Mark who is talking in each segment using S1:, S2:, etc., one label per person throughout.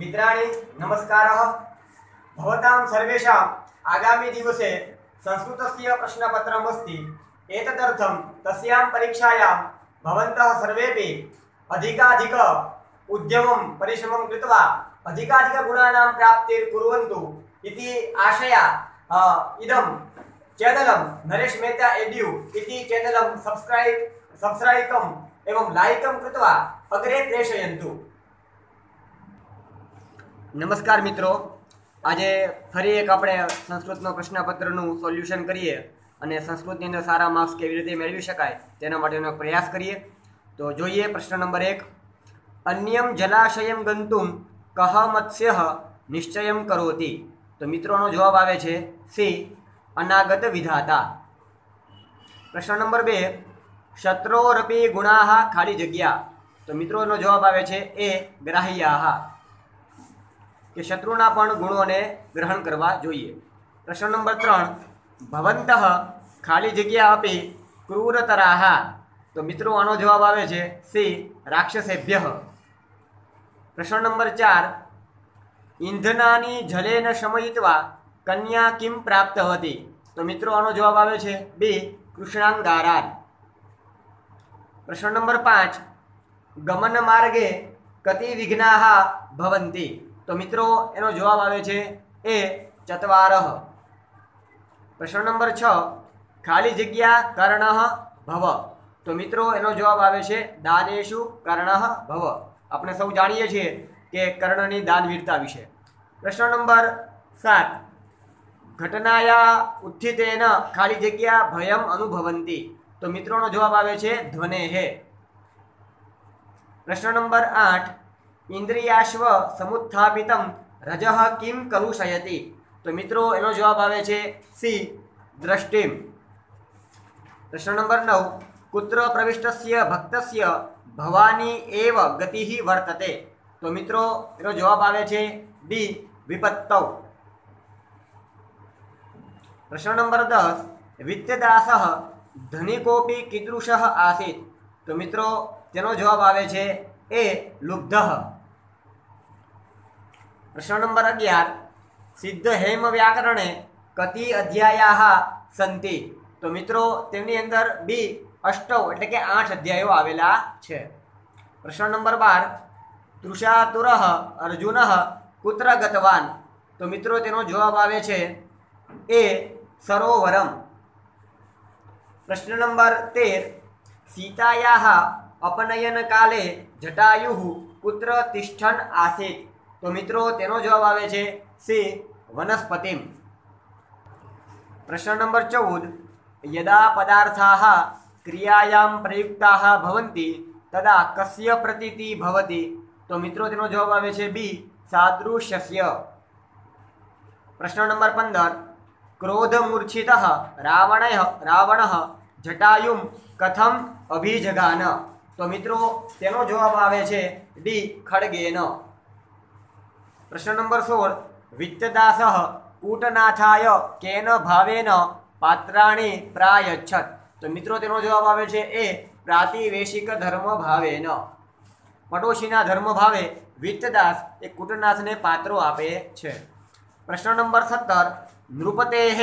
S1: मित्राणि नमस्कारः. भवतां सर्वेषाम् आगामिदिवसे संस्कृतस्य प्रश्नपत्रम् अस्ति. एतदर्थं तस्यां परीक्षायां भवन्तः सर्वेपि अधिकाधिक उद्यमं परिश्रमं कृत्वा अधिकाधिकगुणानां प्राप्तिर्कुर्वन्तु इति आशया इदं चेनलं नरेश मेहता एड्यू इति चेनलं सब्स्क्रैब् सब्स्क्रैकम् एवं लायिकं कृत्वा अग्रे प्रेषयन्तु। નમસ્કાર મિત્રો. આજે ફરી એક આપણે સંસ્કૃતનો પ્રશ્નપત્રનું સોલ્યુશન કરીએ અને સંસ્કૃતની અંદર સારા માર્ક્સ કેવી રીતે મેળવી શકાય તેના માટેનો પ્રયાસ કરીએ. તો જોઈએ પ્રશ્ન નંબર એક. અન્યમ જલાશયમ ગંતુમ કહ મત્સ્ય નિશ્ચયમ કરોતિ. તો મિત્રોનો જવાબ આવે છે સી, અનાગત વિધાતા. પ્રશ્ન નંબર બે. શત્રોરપી ગુણાહ ખાલી જગ્યા. તો મિત્રોનો જવાબ આવે છે એ ગ્રાહ્યાહ. કે શત્રુના પણ ગુણોને ગ્રહણ કરવા જોઈએ. પ્રશ્ન નંબર ત્રણ, ભવંત ખાલી જગ્યા આપી ક્રૂરતરાહા. તો મિત્રો, આનો જવાબ આવે છે સી, રાક્ષસેભ્ય. પ્રશ્ન નંબર ચાર, ઈંધનાની જલેન શમયિત્વા કન્યા કિમ પ્રાપ્ત હતી? તો મિત્રો, આનો જવાબ આવે છે બી, કૃષ્ણાંગારાન. પ્રશ્ન નંબર પાંચ, ગમન માર્ગે કતિ વિઘ્નાહ ભવંતી. તો મિત્રો, એનો જવાબ આવે છે એ ચત્વારહ પ્રશ્ન નંબર છ, ખાલી જગ્યા કર્ણ ભવ. તો મિત્રો, એનો જવાબ આવે છે દાનેશુ કર્ણ ભવ. આપણે સૌ જાણીએ છીએ કે કર્ણની દાનવીરતા વિશે. પ્રશ્ન નંબર સાત, ઘટનાયા ઉત્થિતેન ખાલી જગ્યા ભયમ અનુભવંતી. તો મિત્રોનો જવાબ આવે છે ધ્વને હે પ્રશ્ન નંબર આઠ ઇન્દ્રિયાશ્વ સમુત્થાપિતમ, રજઃ કિમ કલુષયતિ? તો મિત્રો, એનો જવાબ આવે છે સી, દ્રષ્ટિમ. પ્રશ્ન નંબર નવ. કુત્ર પ્રવિષ્ટસ્ય ભક્તસ્ય, ભવાની એવ ગતિ વર્તતે? તો મિત્રો, એનો જવાબ આવે છે ડી, વિપત્તવ. પ્રશ્ન નંબર દસ. વિત્તદાસ ધનિકોપી કીદૃશ આસીત? તો મિત્રો, તેનો જવાબ આવે છે એ લુબ્ધ. પ્રશ્ન નંબર અગિયાર. સિદ્ધ હેમ વ્યાકરણે કતિ અધ્યાયા સંતિ. તો મિત્રો, તેમની અંદર બી અષ્ટવ એટલે કે આઠ અધ્યાયો આવેલા છે. પ્રશ્ન નંબર બાર. તૃષાતુર અર્જુન કુત્ર ગતવાન. તો મિત્રો, તેનો જવાબ આવે છે એ સરોવરમ. પ્રશ્ન નંબર તેર. સીતાયા અપનયન કાલે જટાયુ કુત્ર તિષ્ઠન આસીત. તો મિત્રો તેનો જવાબ આવે છે સી, વનસ્પતિમ. પ્રશ્ન નંબર ચૌદ. યદા પદાર્થાः ક્રિયાયામ પ્રયુક્તાः ભવંતી, તદા કસ્ય પ્રતીતિ ભવતી. તો મિત્રો તેનો જવાબ આવે છે બી સાદૃશ્ય પ્રશ્ન નંબર પંદર. ક્રોધમૂર્છિત રાવણ રાવણ જટાયુમ કથમ અભિજગાન. તો મિત્રો તેનો જવાબ આવે છે ડી, ખડગેન. પ્રશ્ન નંબર સોળ. વિત્તદાસ કૂટનાથાય કેન ભાવેન પાત્રાણી પ્રાયચ્છત. તો મિત્રો, તેનો જવાબ આવે છે એ પ્રાતિવેશિક ધર્મ ભાવેન. પડોશીના ધર્મ ભાવે વિત્તદાસ એ કૂટનાથને પાત્રો આપે છે. પ્રશ્ન નંબર સત્તર. નૃપતેઃ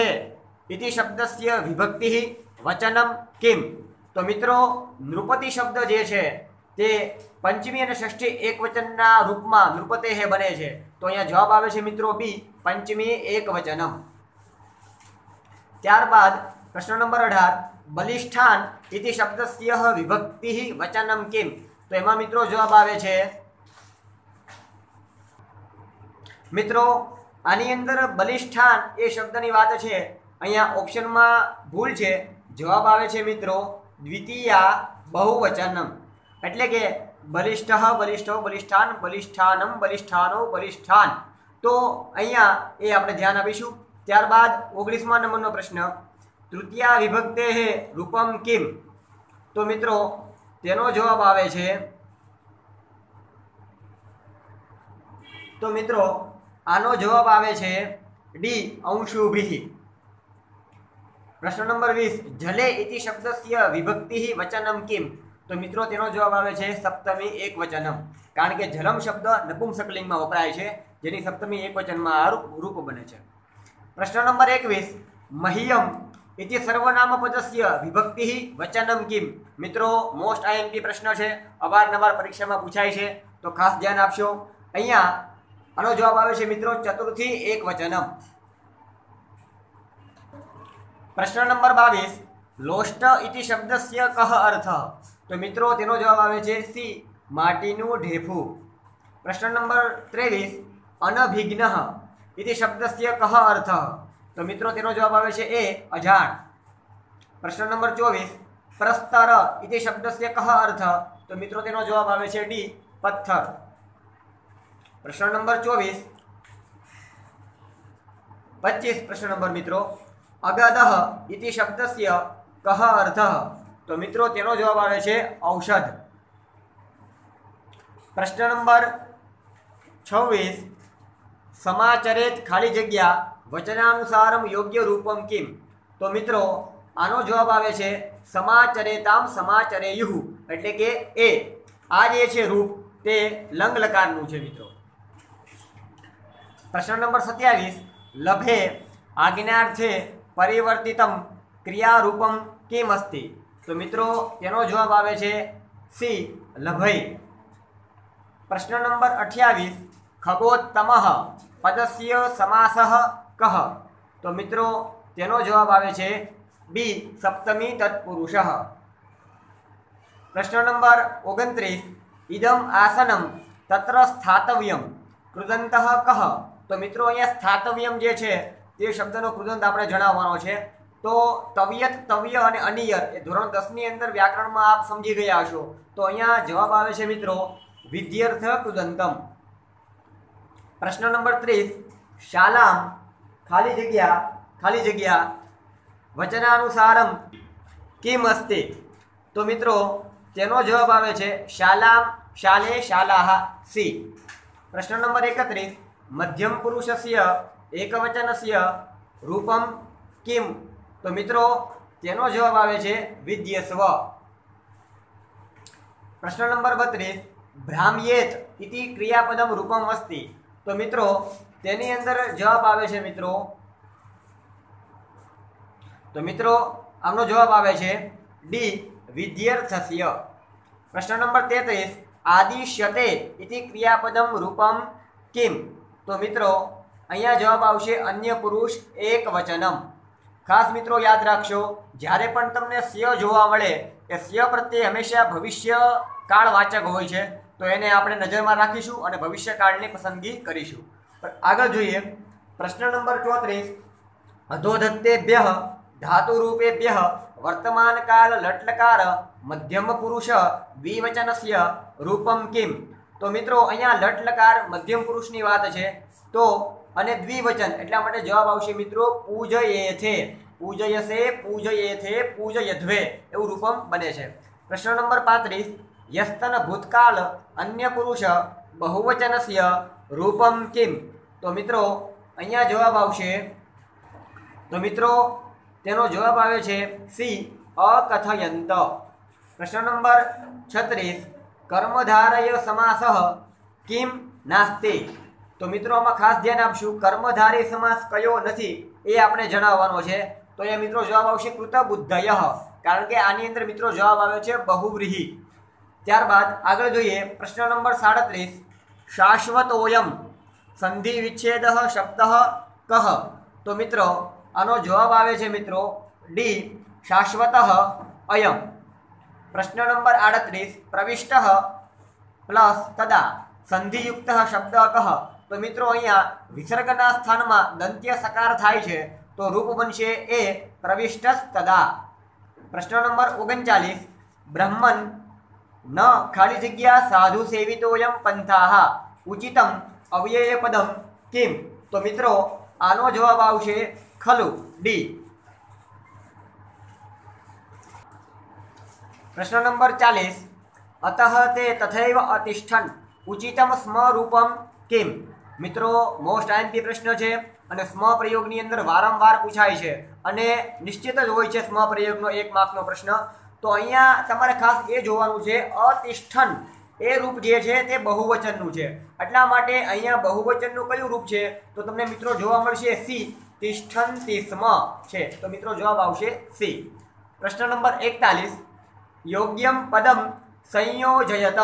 S1: ઇતિ શબ્દસ્ય વિભક્તિ વચનમ કિમ. તો મિત્રો, નૃપતિ શબ્દ જે છે તે પંચમી અને ષષ્ઠી એક વચનના રૂપમાં નૃપતેઃ બને છે. તો અહીંયા જવાબ આવે છે મિત્રો બી, પંચમી એક વચનમ ત્યારબાદ પ્રશ્ન નંબર અઢાર, બલિષ્ઠાન ઇતિ શબ્દસ્ય વિભક્તિ વચનમ કેમ? તો એમાં મિત્રો જવાબ આવે છે મિત્રો, આની અંદર બલિષ્ઠાન એ શબ્દની વાત છે. અહીંયા ઓપ્શનમાં ભૂલ છે. જવાબ આવે છે મિત્રો, દ્વિતીયા બહુવચનમ. એટલે કે બલિષ્ઠ બલિષ્ઠો બલિષ્ઠાન, બલિષ્ઠાનમ, બલિષ્ઠાનો, બલિષ્ઠાન. તો અહીંયા એ આપણે ધ્યાન આપીશું. ત્યારબાદ ઓગણીસમા નંબરનો પ્રશ્ન. તૃતીયા વિભક્તે હે રૂપમ કિમ? તો મિત્રો, તેનો જવાબ આવે છે. તો મિત્રો, આનો જવાબ આવે છે ડી અંશુભિ. પ્રશ્ન નંબર વીસ. જલે ઇતિ શબ્દસ્ય વિભક્તિ વચનમ કિમ? તો મિત્રો, તેનો જવાબ આવે છે સપ્તમી એક વચનમ કારણ કે જલમ શબ્દ નપુંસકલિંગમાં વપરાય છે, જેની સપ્તમી એક વચનમાં આ રૂપ બને છે. પ્રશ્ન નંબર એકવીસ. મહિયમ ઇતિ સર્વનામ પદસ્ય વિભક્તિ વચનમ કિમ? મિત્રો મોસ્ટ આઈએમપી પ્રશ્ન છે, અવારનવાર પરીક્ષામાં પૂછાય છે, તો ખાસ ધ્યાન આપશો. અહીંયા આનો જવાબ આવે છે મિત્રો, ચતુર્થી એક વચનમ પ્રશ્ન નંબર બાવીસ. લોષ્ટ ઇતિ શબ્દસ્ય કહ અર્થ? તો મિત્રો, તેનો જવાબ આવે છે સી, માટીનું ઢેફું. પ્રશ્ન નંબર ત્રેવીસ અનભિજ્ઞ ઇતિ શબ્દસ્ય કહ અર્થ? તો મિત્રો, તેનો જવાબ આવે છે એ, અજાણ. પ્રશ્ન નંબર ચોવીસ, પ્રસ્તર. ઇતિ શબ્દસ્ય કહ અર્થ? તો મિત્રો, તેનો જવાબ આવે છે ડી, પથ્થર. પ્રશ્ન નંબર ચોવીસ, પચીસ પ્રશ્ન નંબર મિત્રો અગદહ ઇતિ શબ્દસ્ય કહ અર્થ? તો મિત્રો, તેનો જવાબ આવે છે ઔષધ. પ્રશ્ન નંબર છવ્વીસ. સમાચરેત ખાલી જગ્યા વચનાનુસારમ યોગ્ય રૂપમ કિમ? તો મિત્રો, આનો જવાબ આવે છે સમાચરેતામ સમાચરેયુઃ, એટલે કે એ. આ જે છે રૂપ, તે લંગ લકારનું છે મિત્રો. પ્રશ્ન નંબર સત્યાવીસ. લભે, આજ્ઞાર્થે, પરિવર્તિતમ ક્રિયારૂપમ કિમ અસ્તિ? તો મિત્રો તેનો જવાબ આવે છે સી, લભઈ. પ્રશ્ન નંબર અઠ્યાવીસ, ખગોત્તમ, પદસ્ય સમાસ કહ તો મિત્રો, તેનો જવાબ આવે છે બી, સપ્તમી તત્પુરુષ. પ્રશ્ન નંબર ઓગણત્રીસ ઇદમ આસનમ તત્ર સ્થાતવ્યમ, કૃદંત કહ તો મિત્રો, અહીંયા સ્થાતવ્યમ જે છે, તે શબ્દનો કૃદંત આપણે જણાવવાનો છે. તો તવિયત, તવ્ય અને અનિયર એ ધોરણ દસની અંદર વ્યાકરણમાં આપ સમજી ગયા હશો. તો અહીંયા જવાબ આવે છે મિત્રો વિદ્યર્થ કૃદંતમ પ્રશ્ન નંબર ત્રીસ શાલામ ખાલી જગ્યા ખાલી જગ્યા, વચનાનુસારમ કિમ અસ્તિ? તો મિત્રો, તેનો જવાબ આવે છે શાલામ, શાલે, શાલાહ, સી. પ્રશ્ન નંબર એકત્રીસ, મધ્યમ પુરુષસ્ય, એકવચનસ્ય, રૂપમ કિમ? તો મિત્રો, તેનો જવાબ આવે છે વિદ્યસ્વ પ્રશ્ન નંબર બત્રીસ, ભ્રામ્યેત ઇતિ ક્રિયાપદમ રૂપમ અસ્તિ. તો મિત્રો, તેની અંદર જવાબ આવે છે મિત્રો. તો મિત્રો, આમનો જવાબ આવે છે ડી, વિદ્યર્થસ્ય. પ્રશ્ન નંબર તેત્રીસ, આદિશ્યતે ઇતિ ક્રિયાપદમ રૂપમ કિમ. તો મિત્રો, અહીંયા જવાબ આવશે અન્ય પુરુષ એક વચનમ ખાસ મિત્રો યાદ રાખશો જ્યારે પણ તમને સ્ય જોવા મળે, એ સ્ય પ્રત્યે હંમેશા ભવિષ્ય કાળ વાચક હોય છે. તો એને આપણે નજરમાં રાખીશું અને ભવિષ્યકાળની પસંદગી કરીશું. આગળ જોઈએ, પ્રશ્ન નંબર ચોત્રીસ. અધોધત્તેભ્ય ધાતુરૂપેભ્ય વર્તમાનકાલ લટલકાર, મધ્યમ પુરુષ દ્વિવચનસ્ય રૂપમ કિમ. તો મિત્રો, અહીંયા લટલકાર મધ્યમ પુરુષની વાત છે. તો અને દ્વિવચન. એટલા માટે જવાબ આવશે મિત્રો પૂજયે છે પૂજયસે પૂજયે પૂજયધ્વે. એવું રૂપમ બને છે. પ્રશ્ન નંબર પાંત્રીસ. યસ્તન ભૂતકાળ અન્ય પુરુષ બહુવચનસ્ય રૂપમ કિમ? તો મિત્રો, અહીંયા જવાબ આવશે. તો મિત્રો, તેનો જવાબ આવે છે સી, અકથયંત. પ્રશ્ન નંબર છત્રીસ. કર્મધારય સમાસ કિમ નાસ્તિ? તો મિત્રો, આમાં ખાસ ધ્યાન આપશું. કર્મધારી સમાસ કયો નથી એ આપણે જણાવવાનો છે. તો એ મિત્રો જવાબ આવશે કૃતબુદ્ધય કારણ કે આની અંદર મિત્રો જવાબ આવ્યો છે બહુવ્રીહી. ત્યારબાદ આગળ જોઈએ પ્રશ્ન નંબર સાડત્રીસ. શાશ્વતોયમ સંધિ વિચ્છેદ શબ્દ કહ. તો મિત્રો, આનો જવાબ આવે છે મિત્રો, ડી, શાશ્વત અયમ. પ્રશ્ન નંબર આડત્રીસ. પ્રવિષ્ટ પ્લસ તદા સંધિયુક્ત શબ્દ કહ. તો મિત્રો અહીંયા વિસર્ગના સ્થાનમાં દંત્ય સકાર થાય છે, તો રૂપ બનશે એ પ્રવિષ્ટ તદા પ્રશ્ન નંબર ઓગણચાલીસ, બ્રહ્મન ન ખાલી જગ્યા સાધુ સેવિતોયમ પંથાહ, ઉચિતમ અવ્યય પદમ કેમ? તો મિત્રો આનો જવાબ આવશે ખલુ, ડી. પ્રશ્ન નંબર ચાલીસ, અતઃ તે તથૈવ અતિષ્ઠન, ઉચિતમ સ્મ રૂપમ કિમ? મિત્રો મોસ્ટ આઈએમપી પ્રશ્ન છે અને સ્મ પ્રયોગની અંદર વારંવાર પૂછાય છે અને નિશ્ચિત જ હોય છે સ્મ પ્રયોગનો એક માર્કનો પ્રશ્ન. તો અહીંયા તમારે ખાસ એ જોવાનું છે, અતિષ્ઠન એ રૂપ જે છે તે બહુવચનનું છે. એટલા માટે અહીંયા બહુવચનનું કયું રૂપ છે? તો તમને મિત્રો જોવા મળશે સી તિષ્ઠન તિસ્મ છે. તો મિત્રો જવાબ આવશે સી પ્રશ્ન નંબર એકતાલીસ. યોગ્યમ પદમ સંયોજયત.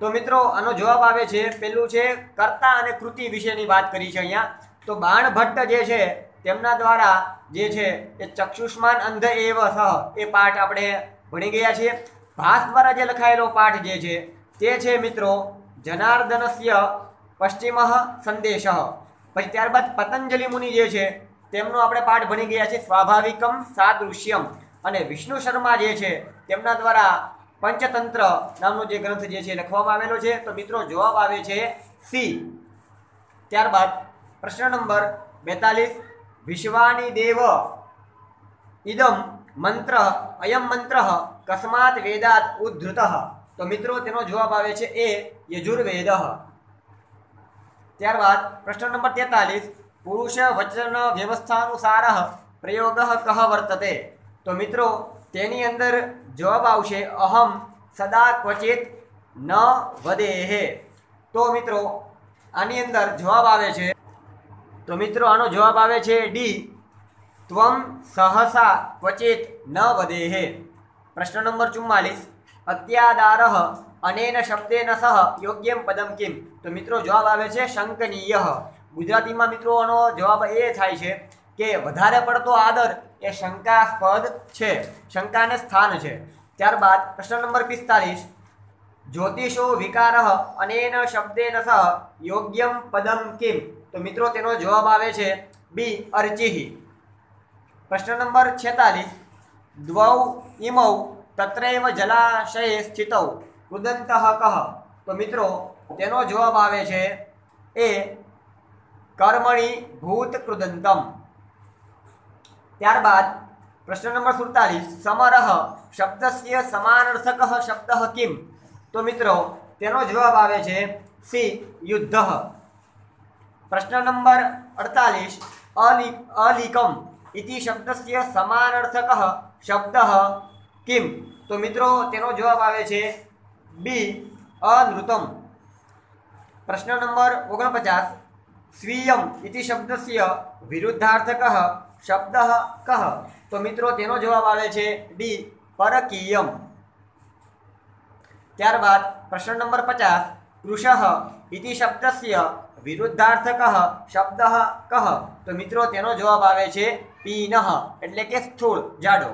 S1: તો મિત્રો, આનો જવાબ આવે છે, પેલું છે, કર્તા અને કૃતિ વિશેની વાત કરી છે અહીંયા. તો બાણ ભટ્ટ જે છે, તેમના દ્વારા જે છે, એ ચક્ષુષ્માન અંધ એવ સહ, એ પાઠ આપણે ભણી ગયા છીએ. ભાસ દ્વારા જે લખાયેલો પાઠ જે છે, તે છે મિત્રો, જનાર્દનસ્ય પશ્ચિમ સંદેશ. પછી ત્યારબાદ પતંજલિ મુનિ જે છે, તેમનો આપણે પાઠ ભણી ગયા છે સ્વાભાવિકમ સાદૃશ્યમ. અને વિષ્ણુ શર્મા જે છે, તેમના દ્વારા પંચતંત્ર નામનો જે ગ્રંથ જે છે લખવામાં આવેલો છે. તો મિત્રો જવાબ આવે છે સી. ત્યારબાદ પ્રશ્ન નંબર બેતાલીસ. વિશ્વાની દેવ. ઇદમ મંત્ર. અયમ મંત્ર. કસ્માત વેદાત ઉદ્ધૃત. તો મિત્રો તેનો જવાબ આવે છે એ યજુર્વેદ. ત્યારબાદ પ્રશ્ન નંબર તેતાલીસ. પુરુષ વચન વ્યવસ્થાનુસાર પ્રયોગ કહ વર્તતે? તો મિત્રો તેની અંદર જવાબ આવશે, અહમ સદા ક્વચિત ન વદેહે. તો મિત્રો, આની અંદર જવાબ આવે છે. તો મિત્રો, આનો જવાબ આવે છે ડી ત્વમ સહસા ક્વચિત ન વદેહે. પ્રશ્ન નંબર ચુમ્માલીસ, અત્યાદાર અનેન શબ્દેન સહ યોગ્યમ પદમ કિમ. તો મિત્રો, જવાબ આવે છે શંકનીય. ગુજરાતીમાં મિત્રો, આનો જવાબ એ થાય છે કે, વધારે પડતો આદર એ શંકાસ્પદ છે. શંકાને સ્થાન છે. ત્યારબાદ પ્રશ્ન નંબર પિસ્તાલીસ જ્યોતિષો વિકાર અનેન શબ્દેન સહ યોગ્યમ પદમ કિમ. તો મિત્રો, તેનો જવાબ આવે છે બી અર્ચિહી પ્રશ્ન નંબર છેતાલીસ. દ્વૌ ઇમૌ તત્રૈવ જલાશયે સ્થિતૌ. કુદંત કહ તો મિત્રો, તેનો જવાબ આવે છે એ કર્મણી ભૂત કૃદંતમ. ત્યારબાદ પ્રશ્ન નંબર સુડતાલીસ સમરહ શબ્દસ્ય સમાનાર્થક શબ્દ કિમ તો મિત્રો તેનો જવાબ આવે છે સી યુદ્ધ પ્રશ્ન નંબર અડતાલીસ અલી અલિકમ ઇતિ શબ્દસ્ય સમાનાર્થક શબ્દ કિમ તો મિત્રો તેનો જવાબ આવે છે બી અનૃતમ પ્રશ્ન નંબર ઓગણપચાસ સ્વીયમ ઇતિ શબ્દસ્ય વિરુદ્ધાર્થક શબ્દ કહ. તો મિત્રો, તેનો જવાબ આવે છે ડી, પરકીયમ. ત્યારબાદ પ્રશ્ન નંબર પચાસ કૃષ ઇતિ શબ્દસ્ય વિરુદ્ધાર્થક શબ્દ કહ. તો મિત્રો, તેનો જવાબ આવે છે પીનઃ, એટલે કે સ્થૂળ, જાડો.